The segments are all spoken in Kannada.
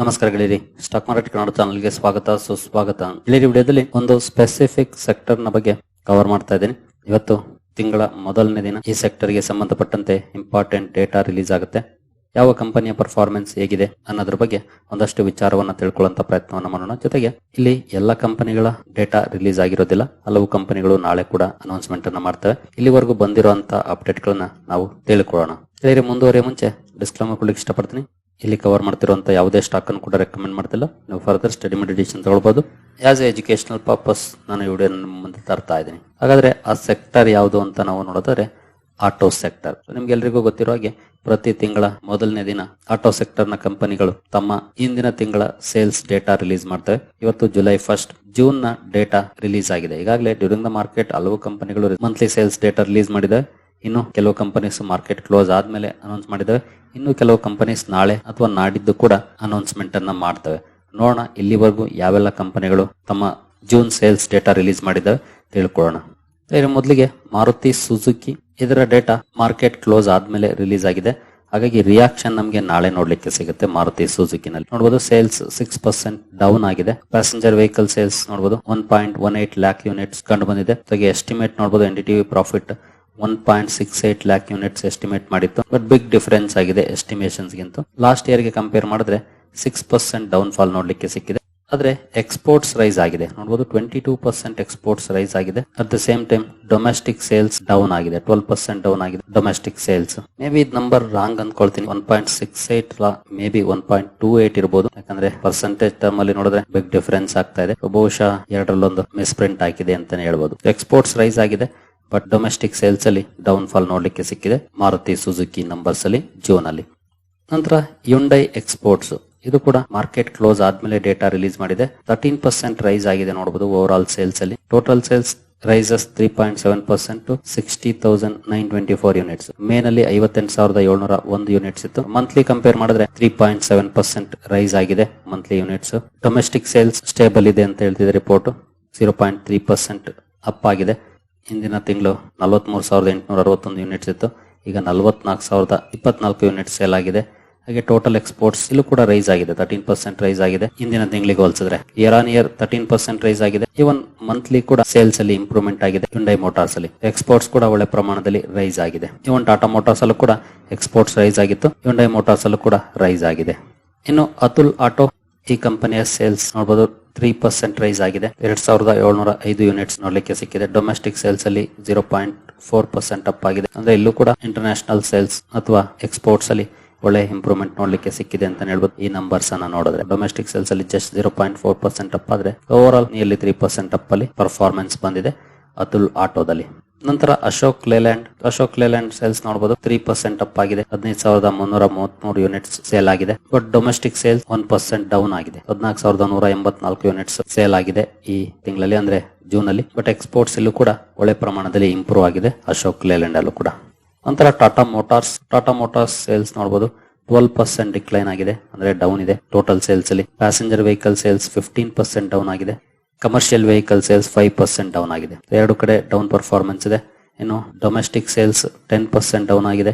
ನಮಸ್ಕಾರ ಗೆಳೆಯರಿ. ಸ್ಟಾಕ್ ಮಾರ್ಕೆಟ್ ಕನ್ನಡ ಚಾನಲ್ಗೆ ಸ್ವಾಗತ, ಸುಸ್ವಾಗತ. ಗೆಳೆಯರಿ, ವಿಡಿಯೋದಲ್ಲಿ ಒಂದು ಸ್ಪೆಸಿಫಿಕ್ ಸೆಕ್ಟರ್ನ ಬಗ್ಗೆ ಕವರ್ ಮಾಡ್ತಾ ಇದ್ದೀನಿ. ಇವತ್ತು ತಿಂಗಳ ಮೊದಲನೇ ದಿನ ಈ ಸೆಕ್ಟರ್ಗೆ ಸಂಬಂಧಪಟ್ಟಂತೆ ಇಂಪಾರ್ಟೆಂಟ್ ಡೇಟಾ ರಿಲೀಸ್ ಆಗುತ್ತೆ. ಯಾವ ಕಂಪನಿಯ ಪರ್ಫಾರ್ಮೆನ್ಸ್ ಹೇಗಿದೆ ಅನ್ನೋದ್ರ ಬಗ್ಗೆ ಒಂದಷ್ಟು ವಿಚಾರವನ್ನ ತಿಳ್ಕೊಳ್ಳುವಂತ ಪ್ರಯತ್ನವನ್ನ ಮಾಡೋಣ. ಜೊತೆಗೆ ಇಲ್ಲಿ ಎಲ್ಲ ಕಂಪನಿಗಳ ಡೇಟಾ ರಿಲೀಸ್ ಆಗಿರೋದಿಲ್ಲ. ಹಲವು ಕಂಪನಿಗಳು ನಾಳೆ ಕೂಡ ಅನೌನ್ಸ್ಮೆಂಟ್ ಅನ್ನ ಮಾಡ್ತವೆ. ಇಲ್ಲಿವರೆಗೂ ಬಂದಿರುವಂತ ಅಪ್ಡೇಟ್ ಗಳನ್ನ ನಾವು ತಿಳ್ಕೊಳ್ಳೋಣ. ಮುಂದುವರಿಯ ಮುಂಚೆ ಡಿಸ್ಕ್ಲೈಮರ್ ಕೊಡ್ಲಿಕ್ಕೆ ಇಷ್ಟಪಡ್ತೀನಿ. ಇಲ್ಲಿ ಕವರ್ ಮಾಡ್ತಿರುವಂಥ ಯಾವುದೇ ಸ್ಟಾಕ್ ಅನ್ನು ಕೂಡ ರೆಕಮೆಂಡ್ ಮಾಡ್ತಿಲ್ಲ. ನೀವು ಫರ್ದರ್ ಸ್ಟಡಿ ಮೆಡಿಟೇಷನ್ ತಗೊಳ್ಬಹುದು ಆಸ್ ಎ ಎಜುಕೇಶನಲ್ ಪರ್ಪಸ್ ನಾನು ಈ ವಿಡಿಯೋ ಮುಂದೆ ತರ್ತಾ ಇದ್ದೀನಿ. ಹಾಗಾದ್ರೆ ಆ ಸೆಕ್ಟರ್ ಯಾವುದು ಅಂತ ನಾವು ನೋಡಿದ್ರೆ ಆಟೋ ಸೆಕ್ಟರ್ ನಿಮ್ಗೆಲ್ರಿಗೂ ಗೊತ್ತಿರೋ ಹಾಗೆ ಪ್ರತಿ ತಿಂಗಳ ಮೊದಲನೇ ದಿನ ಆಟೋ ಸೆಕ್ಟರ್ನ ಕಂಪನಿಗಳು ತಮ್ಮ ಇಂದಿನ ತಿಂಗಳ ಸೇಲ್ಸ್ ಡೇಟಾ ರಿಲೀಸ್ ಮಾಡ್ತವೆ. ಇವತ್ತು ಜುಲೈ ಫಸ್ಟ್ ಜೂನ್ನ ಡೇಟಾ ರಿಲೀಸ್ ಆಗಿದೆ. ಈಗಾಗಲೇ ಡ್ಯೂರಿಂಗ್ ದ ಮಾರ್ಕೆಟ್ ಹಲವು ಕಂಪನಿಗಳು ಮಂತ್ಲಿ ಸೇಲ್ಸ್ ಡೇಟಾ ರಿಲೀಸ್ ಮಾಡಿದೆ ಇನ್ನು ಕೆಲವು ಕಂಪನೀಸ್ ಮಾರ್ಕೆಟ್ ಕ್ಲೋಸ್ ಆದ್ಮೇಲೆ ಅನೌನ್ಸ್ ಮಾಡಿದಾವೆ. ಇನ್ನು ಕೆಲವು ಕಂಪನೀಸ್ ನಾಳೆ ಅಥವಾ ನಾಡಿದ್ದು ಕೂಡ ಅನೌನ್ಸ್ಮೆಂಟ್ ಅನ್ನ ಮಾಡ್ತವೆ. ನೋಡೋಣ, ಇಲ್ಲಿವರೆಗೂ ಯಾವೆಲ್ಲ ಕಂಪನಿಗಳು ತಮ್ಮ ಜೂನ್ ಸೇಲ್ಸ್ ಡೇಟಾ ರಿಲೀಸ್ ಮಾಡಿದ್ದಾವೆ ತಿಳ್ಕೊಳ್ಳೋಣ. ಇದರ ಮೊದಲಿಗೆ ಮಾರುತಿ ಸುಜುಕಿ. ಇದರ ಡೇಟಾ ಮಾರ್ಕೆಟ್ ಕ್ಲೋಸ್ ಆದ್ಮೇಲೆ ರಿಲೀಸ್ ಆಗಿದೆ. ಹಾಗಾಗಿ ರಿಯಾಕ್ಷನ್ ನಮಗೆ ನಾಳೆ ನೋಡ್ಲಿಕ್ಕೆ ಸಿಗುತ್ತೆ ಮಾರುತಿ ಸುಜುಕಿನಲ್ಲಿ. ನೋಡಬಹುದು ಸೇಲ್ಸ್ ಸಿಕ್ಸ್ ಪರ್ಸೆಂಟ್ ಡೌನ್ ಆಗಿದೆ. ಪ್ಯಾಸೆಂಜರ್ ವೆಹಿಕಲ್ ಸೇಲ್ಸ್ ನೋಡಬಹುದು one point one eight lakh units ಕಂಡು ಬಂದಿದೆ. ಎಸ್ಟಿಮೇಟ್ ನೋಡಬಹುದು N D TV profit one point six eight lakh units estimate ಮಾಡಿತ್ತು. ಬಟ್ ಬಿಗ್ ಡಿಫರೆನ್ಸ್ ಆಗಿದೆ ಎಸ್ಟಿಮೇಷನ್ಸ್ ಗಿಂತ. ಲಾಸ್ಟ್ ಇಯರ್ಗೆ ಕಂಪೇರ್ ಮಾಡಿದ್ರೆ ಸಿಕ್ಸ್ ಪರ್ಸೆಂಟ್ ಡೌನ್ ಫಾಲ್ ನೋಡ್ಲಿಕ್ಕೆ ಸಿಕ್ಕಿದೆ. ಆದ್ರೆ ಎಕ್ಸ್ಪೋರ್ಟ್ಸ್ ರೈಸ್ ಆಗಿದೆ. ನೋಡಬಹುದು twenty two percent exports rise ಆಗಿದೆ. At the same time domestic sales down ಆಗಿದೆ. ಟ್ವೆಲ್ ಪರ್ಸೆಂಟ್ ಡೌನ್ ಆಗಿದೆ domestic sales may be number wrong ಅನ್ಕೊಳ್ತೀನಿ. One point six eight may be one point two eight ಇರಬಹುದು ಯಾಕಂದ್ರೆ ಪರ್ಸೆಂಟೇಜ್ ಟರ್ಮ್ ಅಲ್ಲಿ ನೋಡಿದ್ರೆ ಬಿಗ್ ಡಿಫರೆನ್ಸ್ ಆಗ್ತಾ ಇದೆ. ಬಹುಶಃ ಎರಡರಲ್ಲೊಂದು ಮಿಸ್ ಪ್ರಿಂಟ್ ಆಗಿದೆ ಅಂತಾನೆ ಹೇಳ್ಬೋದು. ಎಕ್ಸ್ಪೋರ್ಟ್ಸ್ ರೈಸ್ ಆಗಿದೆ. ಬಟ್ ಡೊಮೆಸ್ಟಿಕ್ ಸೇಲ್ಸ್ ಅಲ್ಲಿ ಡೌನ್ ಫಾಲ್ ನೋಡ್ಲಿಕ್ಕೆ ಸಿಕ್ಕಿದೆ. ಮಾರುತಿ ಸುಜುಕಿ ನಂಬರ್ಸ್ ಅಲ್ಲಿ ಜೂನ್ ಅಲ್ಲಿ. ನಂತರ ಯುಂಡೈ ಎಕ್ಸ್ಪೋರ್ಟ್ಸ್ ಇದು ಕೂಡ ಮಾರ್ಕೆಟ್ ಕ್ಲೋಸ್ ಆದ್ಮೇಲೆ ಡೇಟಾ ರಿಲೀಸ್ ಮಾಡಿದೆ. ತರ್ಟೀನ್ ಪರ್ಸೆಂಟ್ ರೈಸ್ ಆಗಿದೆ ನೋಡಬಹುದು ಓವರ್ ಆಲ್ ಸೇಲ್ಸ್ ಅಲ್ಲಿ. Total sales rises three point seven percent to sixty thousand nine twenty four units May ನಲ್ಲಿ ಐವತ್ತೆಂಟು ಸಾವಿರದ ಏಳ್ನೂರ ಒಂದು ಯೂನಿಟ್ಸ್ ಇತ್ತು. ಮಂತ್ಲಿ ಕಂಪೇರ್ ಮಾಡಿದ್ರೆ three point seven percent rise ಆಗಿದೆ monthly units domestic sales stable ಇದೆ ಅಂತ ಹೇಳ್ತಿದೆ report zero point three percent up ಆಗಿದೆ. ಹಿಂದಿನ ತಿಂಗಳು ನಲವತ್ಮೂರು ಸಾವಿರದ ಎಂಟುನೂರ ಅರವತ್ತೊಂದು ಯೂನಿಟ್ಸ್ ಇತ್ತು. ಈಗ ನಲವತ್ನಾಲ್ಕು ಸಾವಿರದ ಇಪ್ಪತ್ನಾಲ್ಕು ಯೂನಿಟ್ ಸೇಲ್ ಆಗಿದೆ. ಹಾಗೆ ಟೋಟಲ್ ಎಕ್ಸ್ಪೋರ್ಟ್ಸ್ ಇಲ್ಲೂ ಕೂಡ ರೈಸ್ ಆಗಿದೆ. ತರ್ಟೀನ್ ಪರ್ಸೆಂಟ್ ರೈಸ್ ಆಗಿದೆ. ಹಿಂದಿನ ತಿಂಗಳಿಗೆ ಹೋಲಿಸಿದ್ರೆ year on year thirteen percent rise ಆಗಿದೆ. ಇವನ್ ಮಂತ್ಲಿ ಕೂಡ ಸೇಲ್ಸ್ ಅಲ್ಲಿ ಇಂಪ್ರೂವ್ಮೆಂಟ್ ಆಗಿದೆ. ಯುಂಡೈ ಮೋಟಾರ್ಸ್ ಅಲ್ಲಿ ಎಕ್ಸ್ಪೋರ್ಟ್ಸ್ ಕೂಡ ಒಳ್ಳೆ ಪ್ರಮಾಣದಲ್ಲಿ ರೈಸ್ ಆಗಿದೆ. ಇವನ್ ಟಾಟಾ ಮೋಟಾರ್ಸ್ ಅಲ್ಲೂ ಕೂಡ ಎಕ್ಸ್ಪೋರ್ಟ್ಸ್ ರೈಸ್ ಆಗಿತ್ತು. ಯುಂಡೈ ಮೋಟಾರ್ಸ್ ಅಲ್ಲೂ ಕೂಡ ರೈಸ್ ಆಗಿದೆ. ಇನ್ನು ಅತುಲ್ ಆಟೋ ಈ ಕಂಪನಿಯ ಸೇಲ್ಸ್ ನೋಡಬಹುದು ತ್ರೀ ಪರ್ಸೆಂಟ್ ರೈಸ್ ಆಗಿದೆ. ಎರಡ್ ಸಾವಿರದ ಏಳ್ನೂರ ಐದು ಯೂನಿಟ್ಸ್ ನೋಡ್ಲಿಕ್ಕೆ ಸಿಕ್ಕಿದೆ. ಡೊಮೆಸ್ಟಿಕ್ ಸೇಲ್ಸ್ ಅಲ್ಲಿ zero point four percent up ಆಗಿದೆ. ಅಂದ್ರೆ ಇಲ್ಲೂ ಕೂಡ ಇಂಟರ್ನ್ಯಾಷನಲ್ ಸೇಲ್ಸ್ ಅಥವಾ ಎಕ್ಸ್ಪೋರ್ಟ್ಸ್ ಅಲ್ಲಿ ಒಳ್ಳೆ ಇಂಪ್ರೂವ್ಮೆಂಟ್ ನೋಡ್ಲಿಕ್ಕೆ ಸಿಕ್ಕಿದೆ ಅಂತ ಹೇಳ್ಬೋದು. ಈ ನಂಬರ್ಸ್ ಅನ್ನ ನೋಡಿದ್ರೆ ಡೊಮೆಸ್ಟಿಕ್ ಸೇಲ್ಸ್ ಅಲ್ಲಿ just zero point four percent up ಆದ್ರೆ over all nearly three percent up ಅಲ್ಲಿ ಪರ್ಫಾರ್ಮೆನ್ಸ್ ಬಂದಿದೆ ಅತುಲ್ ಆಟೋದಲ್ಲಿ. ನಂತರ Ashok Leyland Ashok Leyland sales ನೋಡಬಹುದು ತ್ರೀ ಪರ್ಸೆಂಟ್ ಅಪ್ ಆಗಿದೆ. ಹದಿನೈದು ಸಾವಿರದ ಮುನ್ನೂರ ಮೂವತ್ಮೂರು ಯೂನಿಟ್ಸ್ ಸೇಲ್ ಆಗಿದೆ. But domestic sales one percent down ಆಗಿದೆ. ಹದಿನಾಲ್ಕು ಸಾವಿರದ ನೂರ ಎಂಬತ್ನಾಲ್ಕು ಯೂನಿಟ್ಸ್ ಸೇಲ್ ಆಗಿದೆ ಈ ತಿಂಗಳಲ್ಲಿ, ಅಂದ್ರೆ ಜೂನ್ ಅಲ್ಲಿ ಬಟ್ ಎಕ್ಸ್ಪೋರ್ಟ್ಸ್ ಇಲ್ಲೂ ಕೂಡ ಒಳ್ಳೆ ಪ್ರಮಾಣದಲ್ಲಿ ಇಂಪ್ರೂವ್ ಆಗಿದೆ ಅಶೋಕ್ ಲೇಲ್ಯಾಂಡ್ ಅಲ್ಲೂ ಕೂಡ. ನಂತರ Tata Motors Tata Motors sales ನೋಡಬಹುದು ಟ್ವೆಲ್ ಪರ್ಸೆಂಟ್ ಡಿಕ್ಲೈನ್ ಆಗಿದೆ. ಅಂದ್ರೆ ಡೌನ್ ಇದೆ. ಟೋಟಲ್ ಸೇಲ್ಸ್ ಅಲ್ಲಿ passenger vehicle sales fifteen percent down ಆಗಿದೆ. Commercial vehicle sales five percent down ಆಗಿದೆ. ಎರಡು ಕಡೆ ಡೌನ್ ಪರ್ಫಾರ್ಮೆನ್ಸ್ ಇದೆ. ಇನ್ನು domestic sales ten percent down ಆಗಿದೆ.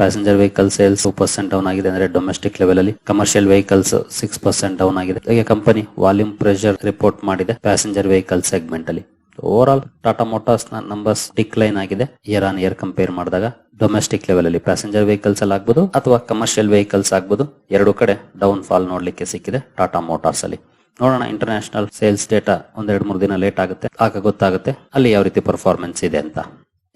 Passenger vehicle sales two percent down ಆಗಿದೆ ಅಂದ್ರೆ ಡೊಮೆಸ್ಟಿಕ್ ಲೆವೆಲ್ ಅಲ್ಲಿ. Commercial vehicles six percent down ಆಗಿದೆ. ಹಾಗೆ ಕಂಪನಿ ವಾಲ್ಯೂಮ್ ಪ್ರೆಷರ್ ರಿಪೋರ್ಟ್ ಮಾಡಿದೆ ಪ್ಯಾಸೆಂಜರ್ ವೆಹಿಕಲ್ ಸೆಗ್ಮೆಂಟ್ ಅಲ್ಲಿ. ಓವರ್ ಆಲ್ ಟಾಟಾ ಮೋಟಾರ್ಸ್ನ ನಂಬರ್ಸ್ ಡಿಕ್ಲೈನ್ ಆಗಿದೆ. ಇಯರ್ ಆನ್ ಇಯರ್ ಕಂಪೇರ್ ಮಾಡಿದಾಗ ಡೊಮೆಸ್ಟಿಕ್ ಲೆವೆಲ್ ಅಲ್ಲಿ ಪ್ಯಾಸೆಂಜರ್ ವೆಹಿಕಲ್ಸ್ ಅಲ್ಲಿ ಆಗ್ಬೋದು ಅಥವಾ ಕಮರ್ಷಿಯಲ್ ವೆಹಿಕಲ್ಸ್ ಆಗ್ಬೋದು. ಎರಡು ಕಡೆ ಡೌನ್ ಫಾಲ್ ನೋಡ್ಲಿಕ್ಕೆ ಸಿಕ್ಕಿದೆ ಟಾಟಾ ಮೋಟಾರ್ಸ್ ಅಲ್ಲಿ. ನೋಡೋಣ ಇಂಟರ್ನ್ಯಾಷನಲ್ ಸೇಲ್ಸ್ ಡೇಟಾ ಒಂದೆರಡು ಮೂರು ದಿನ ಲೇಟ್ ಆಗುತ್ತೆ. ಆಗ ಗೊತ್ತಾಗುತ್ತೆ ಅಲ್ಲಿ ಯಾವ ರೀತಿ ಪರ್ಫಾರ್ಮೆನ್ಸ್ ಇದೆ ಅಂತ.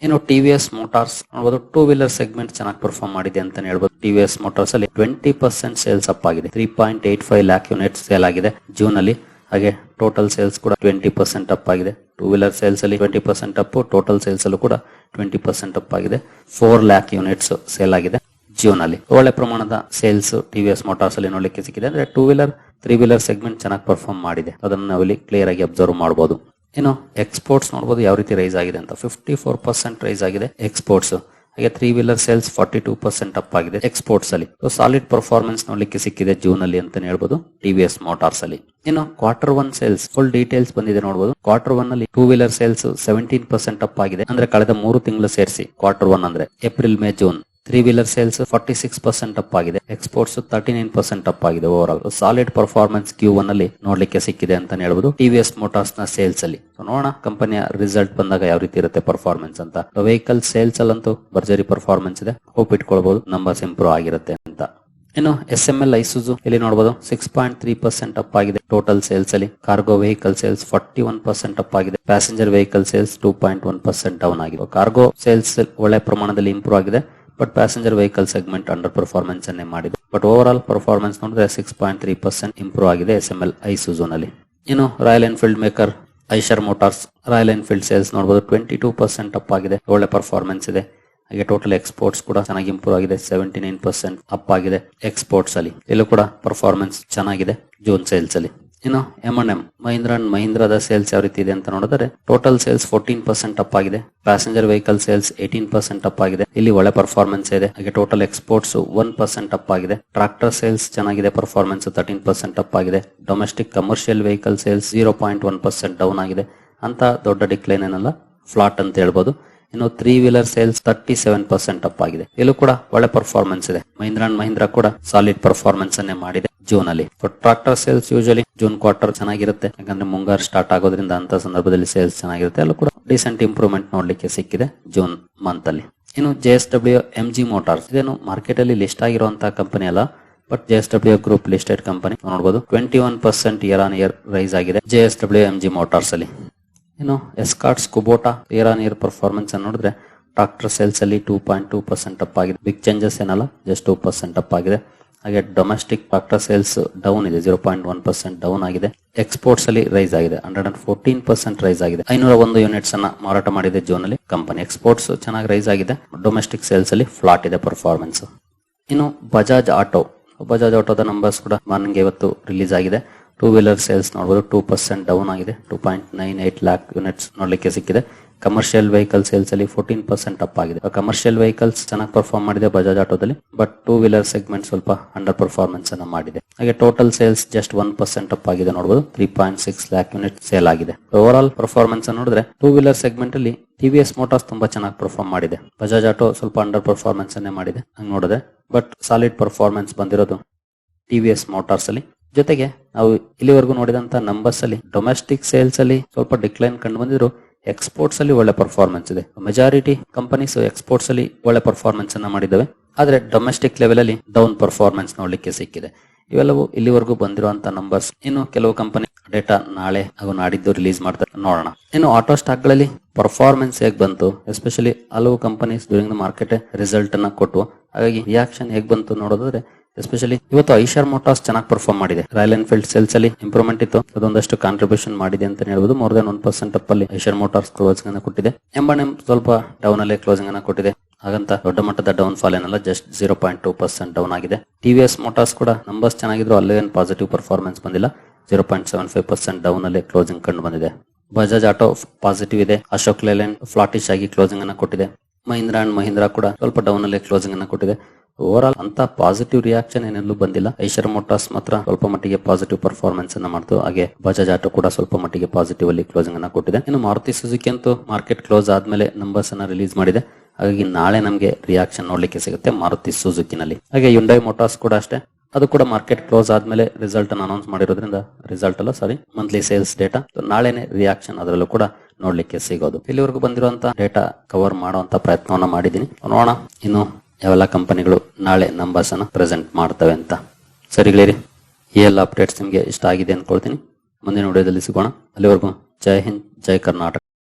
ಇನ್ನು ಟಿವಿಎಸ್ ಮೋಟಾರ್ಸ್ ನೋಡಬಹುದು ಟೂ ವೀಲರ್ ಸೆಗ್ಮೆಂಟ್ ಚೆನ್ನಾಗಿ ಪರ್ಫಾರ್ಮ್ ಮಾಡಿದೆ ಅಂತ ಹೇಳ್ಬೋದು. ಟಿವಿಎಸ್ ಮೋಟಾರ್ಸ್ ಅಲ್ಲಿ ಟ್ವೆಂಟಿ ಪರ್ಸೆಂಟ್ ಸೇಲ್ಸ್ ಅಪ್ ಆಗಿದೆ. Three point eight five lakh unit sale ಆಗಿದೆ ಜೂನ್ ಅಲ್ಲಿ. ಹಾಗೆ ಟೋಟಲ್ ಸೇಲ್ಸ್ ಕೂಡ ಟ್ವೆಂಟಿ ಪರ್ಸೆಂಟ್ ಅಪ್ ಆಗಿದೆ. ಟೂ ವೀಲರ್ ಸೇಲ್ಸ್ ಅಲ್ಲಿ twenty percent up total sales ಅಲ್ಲೂ ಕೂಡ ಟ್ವೆಂಟಿ ಪರ್ಸೆಂಟ್ ಅಪ್ ಆಗಿದೆ. ಫೋರ್ ಲ್ಯಾಕ್ ಯೂನಿಟ್ಸ್ ಸೇಲ್ ಆಗಿದೆ. ಜೂನ್ ಅಲ್ಲಿ ಒಳ್ಳೆ ಪ್ರಮಾಣದ ಸೇಲ್ಸ್ ಟಿವಿಎಸ್ ಮೋಟಾರ್ಸ್ ಅಲ್ಲಿ ನೋಡ್ಲಿಕ್ಕೆ ಸಿಕ್ಕಿದೆ. ಅಂದ್ರೆ two wheeler three wheeler segment ಚೆನ್ನಾಗಿ ಪರ್ಫಾರ್ಮ್ ಮಾಡಿದೆ. ಅದನ್ನು ಇಲ್ಲಿ ಕ್ಲಿಯರ್ ಆಗಿ ಅಬ್ಸರ್ವ್ ಮಾಡಬಹುದು ಏನು ಎಕ್ಸ್ಪೋರ್ಟ್ಸ್ ನೋಡಬಹುದು ಯಾವ ರೀತಿ ರೈಸ್ ಆಗಿದೆ ಅಂತ. ಫಿಫ್ಟಿ ಫೋರ್ ಪರ್ಸೆಂಟ್ ರೈಸ್ ಆಗಿದೆ ಎಕ್ಸ್ಪೋರ್ಟ್ಸ್ ಹಾಗೆ three wheeler sales forty two percent up ಆಗಿದೆ ಎಕ್ಸ್ಪೋರ್ಟ್ಸ್ ಅಲ್ಲಿ. ಸಾಲಿಡ್ ಪರ್ಫಾರ್ಮೆನ್ಸ್ ನೋಡ್ಲಿಕ್ಕೆ ಸಿಕ್ಕಿದೆ ಜೂನ್ ಅಲ್ಲಿ ಅಂತ ಹೇಳ್ಬೋದು ಟಿವಿಎಸ್ ಮೋಟಾರ್ಸ್ ಅಲ್ಲಿ. ಇನ್ನು quarter one sales full details ಬಂದಿದೆ ನೋಡಬಹುದು ಕ್ವಾರ್ಟರ್ ಒನ್ ಅಲ್ಲಿ two wheeler sales seventeen percent up ಆಗಿದೆ. ಅಂದ್ರೆ ಕಳೆದ ಮೂರು ತಿಂಗಳು ಸೇರಿಸಿ ಕ್ವಾರ್ಟರ್ ಒನ್ ಅಂದ್ರೆ April May June three wheeler sales forty six percent up ಆಗಿದೆ. Exports thirty nine percent up ಆಗಿದೆ over all solid performance Q one ಅಲ್ಲಿ ನೋಡ್ಲಿಕ್ಕೆ ಸಿಕ್ಕಿದೆ ಅಂತ ಹೇಳ್ಬೋದು. ಟಿವಿಎಸ್ ಮೋಟಾರ್ಸ್ನ ಸೇಲ್ಸ್ ಅಲ್ಲಿ. ನೋಡೋಣ ಕಂಪನಿಯ ರಿಸಲ್ಟ್ ಬಂದಾಗ ಯಾವ ರೀತಿ ಇರುತ್ತೆ ಪರ್ಫಾರ್ಮೆನ್ಸ್ ಅಂತ. ವೆಹಿಕಲ್ ಸೇಲ್ಸ್ ಅಲ್ಲಂತೂ ಭರ್ಜರಿ ಪರ್ಫಾರ್ಮೆನ್ಸ್ ಇದೆ. ಹೋಪ್ ಇಟ್ಕೊಳ್ಬಹುದು ನಂಬರ್ಸ್ ಇಂಪ್ರೂವ್ ಆಗಿರುತ್ತೆ ಅಂತ. ಇನ್ನು ಎಸ್ ಎಂ ಎಲ್ ಐಸುಜು ಇಲ್ಲಿ ನೋಡಬಹುದು six point three percent up ಆಗಿದೆ ಟೋಟಲ್ ಸೇಲ್ಸ್ ಅಲ್ಲಿ. Cargo vehicle sales forty one percent up ಆಗಿದೆ. Passenger vehicle sales two point one percent down ಆಗಿದೆ. ಕಾರ್ಗೋ ಸೇಲ್ಸ್ ಒಳ್ಳೆ ಪ್ರಮಾಣದಲ್ಲಿ ಇಂಪ್ರೂವ್ ಆಗಿದೆ. But passenger vehicle segment under performance ಅನ್ನೇ ಮಾಡಿದೆ ಬಟ್ ಓವರ್ ಆಲ್ ಪರ್ಫಾರ್ಮೆನ್ಸ್ ನೋಡಿದ್ರೆ six point three percent improve ಆಗಿದೆ ಎಸ್ ಎಂ ಎಲ್ ಐಸುಜೋನಲ್ಲಿ ಇನ್ನು Royal Enfield maker Eicher Motors Royal Enfield sales ನೋಡಬಹುದು ಟ್ವೆಂಟಿ ಟೂ ಪರ್ಸೆಂಟ್ ಅಪ್ ಆಗಿದೆ. ಒಳ್ಳೆ ಪರ್ಫಾರ್ಮೆನ್ಸ್ ಇದೆ. ಹಾಗೆ ಟೋಟಲ್ ಎಕ್ಸ್ಪೋರ್ಟ್ಸ್ ಕೂಡ ಚೆನ್ನಾಗಿ ಇಂಪ್ರೂವ್ ಆಗಿದೆ. ಸೆವೆಂಟಿ ನೈನ್ ಪರ್ಸೆಂಟ್ ಅಪ್ ಆಗಿದೆ ಎಕ್ಸ್ಪೋರ್ಟ್ಸ್ ಅಲ್ಲಿ. ಇಲ್ಲೂ ಕೂಡ ಪರ್ಫಾರ್ಮೆನ್ಸ್ ಚೆನ್ನಾಗಿದೆ ಜೂನ್ ಸೇಲ್ಸ್ ಅಲ್ಲಿ. ಇನ್ನು M and M Mahindra and ಮಹೀಂದ್ರದ sales ಯಾವ ರೀತಿ ಇದೆ ಅಂತ ನೋಡಿದ್ರೆ total sales fourteen percent up ಆಗಿದೆ. Passenger vehicle sales eighteen percent up ಆಗಿದೆ. ಇಲ್ಲಿ ಒಳ್ಳೆ ಪರ್ಫಾರ್ಮೆನ್ಸ್ ಇದೆ. ಹಾಗೆ total exports one percent up ಆಗಿದೆ. ಟ್ರಾಕ್ಟರ್ ಸೇಲ್ಸ್ ಚೆನ್ನಾಗಿದೆ ಪರ್ಫಾರ್ಮೆನ್ಸ್ ತರ್ಟೀನ್ ಪರ್ಸೆಂಟ್ ಅಪ್ ಆಗಿದೆ. Domestic commercial vehicle sales zero point one percent down ಆಗಿದೆ. ಅಂತ ದೊಡ್ಡ ಡಿಕ್ಲೈನ್ ಏನಲ್ಲ ಫ್ಲಾಟ್ ಅಂತ ಹೇಳ್ಬೋದು. ಇನ್ನು three wheeler sales thirty seven percent up ಆಗಿದೆ. ಇಲ್ಲೂ ಕೂಡ ಒಳ್ಳೆ ಪರ್ಫಾರ್ಮೆನ್ಸ್ ಇದೆ. ಮಹಿಂದ್ರಾ ಅಂಡ್ ಮಹೀಂದ್ರ ಕೂಡ ಸಾಲಿಡ್ ಪರ್ಫಾರ್ಮೆನ್ಸ್ ಅನ್ನೇ ಮಾಡಿದೆ ಜೂನ್ ಅಲ್ಲಿ. Tractor sales usually June quarter ಚೆನ್ನಾಗಿರುತ್ತೆ. ಯಾಕಂದ್ರೆ ಮುಂಗಾರು ಸ್ಟಾರ್ಟ್ ಆಗೋದ್ರಿಂದ ಅಂತ ಸಂದರ್ಭದಲ್ಲಿ ಸೇಲ್ಸ್ ಚೆನ್ನಾಗಿರುತ್ತೆ. ಅಲ್ಲೂ ಕೂಡ ರೀಸೆಂಟ್ ಇಂಪ್ರೂವ್ಮೆಂಟ್ ನೋಡ್ಲಿಕ್ಕೆ ಸಿಕ್ಕಿದೆ ಜೂನ್ ಮಂತ್ ಅಲ್ಲಿ. ಇನ್ನು J S W M G Motors ಇದೇನು ಮಾರ್ಕೆಟ್ ಅಲ್ಲಿ ಲಿಸ್ಟ್ ಆಗಿರುವಂತಹ ಕಂಪನಿ ಅಲ್ಲ but J S W group listed company ನೋಡಬಹುದು twenty one percent year on year rise ಆಗಿದೆ J S W M G Motors ಅಲ್ಲಿ. ಇನ್ನು Escorts, Kubota on year performance ಅನ್ನು ನೋಡಿದ್ರೆ ಟ್ರಾಕ್ಟರ್ ಸೇಲ್ಸ್ ಅಲ್ಲಿ two point two percent up ಆಗಿದೆ. ಬಿಗ್ ಚೇಂಜಸ್ ಏನಲ್ಲ ಜಸ್ಟ್ ಟೂ ಪರ್ಸೆಂಟ್ ಅಪ್ ಆಗಿದೆ. ಹಾಗೆ ಡೊಮೆಸ್ಟಿಕ್ ಟ್ರಾಕ್ಟರ್ ಸೇಲ್ಸ್ ಡೌನ್ ಇದೆ zero point one percent down ಆಗಿದೆ. ಎಕ್ಸ್ಪೋರ್ಟ್ಸ್ ಅಲ್ಲಿ ರೈಸ್ ಆಗಿದೆ hundred and fourteen percent rise ಆಗಿದೆ. ಐನೂರ ಒಂದು ಯೂನಿಟ್ಸ್ ಅನ್ನ ಮಾರಾಟ ಮಾಡಿದೆ ಜೂನ್ ಅಲ್ಲಿ ಕಂಪನಿ ಎಕ್ಸ್ಪೋರ್ಟ್ಸ್ ಚೆನ್ನಾಗಿ ರೈಸ್ ಆಗಿದೆ ಡೊಮೆಸ್ಟಿಕ್ ಸೇಲ್ಸ್ ಅಲ್ಲಿ ಫ್ಲಾಟ್ ಇದೆ ಪರ್ಫಾರ್ಮೆನ್ಸ್ ಇನ್ನು ಬಜಾಜ್ ಆಟೋ ಬಜಾಜ್ ಆಟೋದ ನಂಬರ್ಸ್ ಕೂಡ ಮಾರ್ನಿಂಗ್ ಇವತ್ತು ರಿಲೀಸ್ ಆಗಿದೆ. ಟೂ ವೀಲರ್ ಸೇಲ್ಸ್ ನೋಡಬಹುದು ಟೂ ಪರ್ಸೆಂಟ್ ಡೌನ್ ಆಗಿದೆ. Two point nine eight lakh units ನೋಡಲಿಕ್ಕೆ ಸಿಕ್ಕಿದೆ. ಕಮರ್ಷಿಯಲ್ ವೆಹಿಕಲ್ ಸೇಲ್ಸ್ ಅಲ್ಲಿ ಫೋರ್ಟೀನ್ ಪರ್ಸೆಂಟ್ ಅಪ್ ಆಗಿದೆ. ಕಮರ್ಷಿಯಲ್ ವೆಹಿಕಲ್ಸ್ ಚೆನ್ನಾಗಿ ಪರ್ಫಾರ್ಮ್ ಮಾಡಿದೆ ಬಜಾಜ್ ಆಟೋದಲ್ಲಿ ಬಟ್ ಟೂ ವೀಲರ್ ಸೆಗ್ಮೆಂಟ್ ಸ್ವಲ್ಪ ಅಂಡರ್ ಪರ್ಫಾರ್ಮೆನ್ಸ್ ಅನ್ನ ಮಾಡಿದೆ. ಹಾಗೆ total sales just one percent up ಆಗಿದೆ ನೋಡಬಹುದು three point six lakh unit sale ಆಗಿದೆ. ಓವರ್ ಆಲ್ ಪರ್ಫಾರ್ಮೆನ್ಸ್ ನೋಡಿದ್ರೆ ಟೂ ವೀಲರ್ ಸೆಗ್ಮೆಂಟ್ ಅಲ್ಲಿ ಟಿವಿಎಸ್ ಮೋಟಾರ್ಸ್ ತುಂಬಾ ಚೆನ್ನಾಗಿ ಪರ್ಫಾರ್ಮ್ ಮಾಡಿದೆ. ಬಜಾಜ್ ಆಟೋ ಸ್ವಲ್ಪ ಅಂಡರ್ ಪರ್ಫಾರ್ಮೆನ್ಸ್ ಅನ್ನೇ ಮಾಡಿದೆ, ಹಂಗ್ ನೋಡಿದೆ ಬಟ್ ಸಾಲಿಡ್ ಪರ್ಫಾರ್ಮೆನ್ಸ್ ಬಂದಿರೋದು ಟಿವಿಎಸ್ ಮೋಟಾರ್ಸ್ ಅಲ್ಲಿ. ಜೊತೆಗೆ ನಾವು ಇಲ್ಲಿವರೆಗೂ ನೋಡಿದಂತ ನಂಬರ್ಸ್ ಅಲ್ಲಿ ಡೊಮೆಸ್ಟಿಕ್ ಸೇಲ್ಸ್ ಅಲ್ಲಿ ಸ್ವಲ್ಪ ಡಿಕ್ಲೈನ್ ಕಂಡು ಬಂದಿದ್ರು. ಎಕ್ಸ್ಪೋರ್ಟ್ಸ್ ಅಲ್ಲಿ ಒಳ್ಳೆ ಪರ್ಫಾರ್ಮೆನ್ಸ್ ಇದೆ. ಮೆಜಾರಿಟಿ ಕಂಪನೀಸ್ ಎಕ್ಸ್ಪೋರ್ಟ್ಸ್ ಅಲ್ಲಿ ಒಳ್ಳೆ ಪರ್ಫಾರ್ಮೆನ್ಸ್ ಅನ್ನ ಮಾಡಿದ್ದಾವೆ. ಆದ್ರೆ ಡೊಮೆಸ್ಟಿಕ್ ಲೆವೆಲ್ ಅಲ್ಲಿ ಡೌನ್ ಪರ್ಫಾರ್ಮೆನ್ಸ್ ನೋಡ್ಲಿಕ್ಕೆ ಸಿಕ್ಕಿದೆ. ಇವೆಲ್ಲವೂ ಇಲ್ಲಿವರೆಗೂ ಬಂದಿರುವಂತ ನಂಬರ್ಸ್ ಇನ್ನು ಕೆಲವು ಕಂಪನಿ ಡೇಟಾ ನಾಳೆ ಹಾಗೂ ನಾಡಿದ್ದು ರಿಲೀಸ್ ಮಾಡ್ತಾರೆ. ನೋಡೋಣ. ಇನ್ನು ಆಟೋ ಸ್ಟಾಕ್ಗಳಲ್ಲಿ ಪರ್ಫಾರ್ಮೆನ್ಸ್ ಹೇಗ್ ಬಂತು? ಎಸ್ಪೆಷಲಿ ಹಲವು companies during the market result ಅನ್ನ ಕೊಟ್ಟು ಹಾಗಾಗಿ ರಿಯಾಕ್ಷನ್ ಹೇಗ್ ಬಂತು ನೋಡೋದಾದ್ರೆ ಎಸ್ಪೆಷಲಿ ಇವತ್ತು ಐಶಾರ್ ಮೋಟಾರ್ಸ್ ಚೆನ್ನಾಗಿ ಪರ್ಫಾರ್ಮ್ ಮಾಡಿದೆ. ರಾಯಲ್ ಎನ್ಫೀಲ್ಡ್ ಸೇಲ್ಸ್ ಅಲ್ಲಿ ಇಂಪ್ರೂವ್ಮೆಂಟ್ ಇತ್ತು. ಅದೊಂದಷ್ಟು ಕಾಂಟ್ರಿಬ್ಯೂಷನ್ ಮಾಡಿದೆ ಅಂತ ಹೇಳ್ಬೋದು. More than one percent up ಅಲ್ಲಿ ಐಶಾರ್ ಮೋಟಾರ್ಸ್ ಕ್ಲೋಸಿಂಗ್ ಅನ್ನ ಕೊಟ್ಟಿದೆ. ಎಂಬಣೆಂ ಸ್ವಲ್ಪ ಡೌನ್ ಅಲ್ಲೇ ಕ್ಲೋಸಿಂಗ್ ಅನ್ನ ಕೊಟ್ಟಿದೆ. ಹಾಗಂತ ದೊಡ್ಡ ಮಟ್ಟದ ಡೌನ್ ಫಾಲ್ ಏನಲ್ಲ just zero point two percent down ಆಗಿದೆ. ಟಿವಿಎಸ್ ಮೋಟಾರ್ಸ್ ಕೂಡ ನಂಬರ್ಸ್ ಚೆನ್ನಾಗಿದ್ರು, ಅಲ್ಲೇ ಏನು ಪಾಸಿಟಿವ್ ಪರ್ಫಾರ್ಮೆನ್ಸ್ ಬಂದಿಲ್ಲ. Zero point seven five percent down ಅಲ್ಲಿ ಕ್ಲೋಸಿಂಗ್ ಕಂಡು ಬಂದಿದೆ. ಬಜಾಜ್ ಆಟೋ ಪಾಸಿಟಿವ್ ಇದೆ. ಅಶೋಕ್ ಲೇಲೆಂಡ್ ಫ್ಲಾಟಿಶ್ ಆಗಿ ಕ್ಲೋಸಿಂಗ್ ಅನ್ನ ಕೊಟ್ಟಿದೆ. ಮಹಿಂದ್ರಾ ಅಂಡ್ ಮಹೀಂದ್ರಾ ಕೂಡ ಸ್ವಲ್ಪ ಡೌನ್ ಅಲ್ಲಿ ಕ್ಲೋಸಿಂಗ್ ಅನ್ನ ಕೊಟ್ಟಿದೆ. ಓವರ್ ಅಂತ ಪಾಸಿಟಿವ್ ರಿಯಾಕ್ಷನ್ ಏನೆಲ್ಲೂ ಬಂದಿಲ್ಲ. ಐಶರ್ ಮೋಟಾರ್ಸ್ ಮಾತ್ರ ಸ್ವಲ್ಪ ಮಟ್ಟಿಗೆ ಪಾಸಿಟಿವ್ ಪರ್ಫಾರ್ಮೆನ್ಸ್ ಅನ್ನ ಮಾಡ್ತು. ಹಾಗೆ ಬಜಾಜ್ ಆಟೋ ಕೂಡ ಸ್ವಲ್ಪ ಮಟ್ಟಿಗೆ ಪಾಸಿಟಿವ್ ಅಲ್ಲಿ ಕ್ಲೋಸಿಂಗ್ ಅನ್ನ ಕೊಟ್ಟಿದೆ. ಇನ್ನು ಮಾರುತಿ ಸುಜುಕಿ ಅಂತೂ ಮಾರ್ಕೆಟ್ ಕ್ಲೋಸ್ ಆದ್ಮೇಲೆ ನಂಬರ್ಸ್ ಅನ್ನ ರಿಲೀಸ್ ಮಾಡಿದೆ. ಹಾಗಾಗಿ ನಾಳೆ ನಮಗೆ ರಿಯಾಕ್ಷನ್ ನೋಡ್ಲಿಕ್ಕೆ ಸಿಗುತ್ತೆ ಮಾರುತಿ ಸುಜುಕಿನಲ್ಲಿ ಹಾಗೆ ಯುಂಡೈ ಮೋಟಾರ್ಸ್ ಕೂಡ ಅಷ್ಟೇ. ಅದು ಕೂಡ ಮಾರ್ಕೆಟ್ ಕ್ಲೋಸ್ ಆದ್ಮೇಲೆ ರಿಸಲ್ಟ್ ಅನ್ನು ಅನೌನ್ಸ್ ಮಾಡಿರೋದ್ರಿಂದ ರಿಸಲ್ಟ್ ಅಲ್ಲ ಸಾರಿ ಮಂತ್ಲಿ ಸೇಲ್ಸ್ ಡೇಟಾ ನಾಳೆನೆ ರಿಯಾಕ್ಷನ್ ಅದರಲ್ಲೂ ಕೂಡ ನೋಡ್ಲಿಕ್ಕೆ ಸಿಗೋದು. ಇಲ್ಲಿವರೆಗೂ ಬಂದಿರುವಂತ ಡೇಟಾ ಕವರ್ ಮಾಡುವಂತ ಪ್ರಯತ್ನವನ್ನ ಮಾಡಿದ್ದೀನಿ. ನೋಡೋಣ. ಇನ್ನು ಯಾವೆಲ್ಲ ಕಂಪನಿಗಳು ನಾಳೆ ನಂಬರ್ಸ್ ಅನ್ನ ಪ್ರೆಸೆಂಟ್ ಮಾಡ್ತವೆ ಅಂತ. ಸರಿಗಳಿರಿ ಈ ಎಲ್ಲ ಅಪ್ಡೇಟ್ಸ್ ನಿಮಗೆ ಇಷ್ಟ ಆಗಿದೆ ಅಂದ್ಕೊಳ್ತೀನಿ ಮುಂದಿನ ವಿಡಿಯೋದಲ್ಲಿ ಸಿಗೋಣ. ಅಲ್ಲಿವರೆಗೂ ಜೈ ಹಿಂದ್, ಜೈ ಕರ್ನಾಟಕ.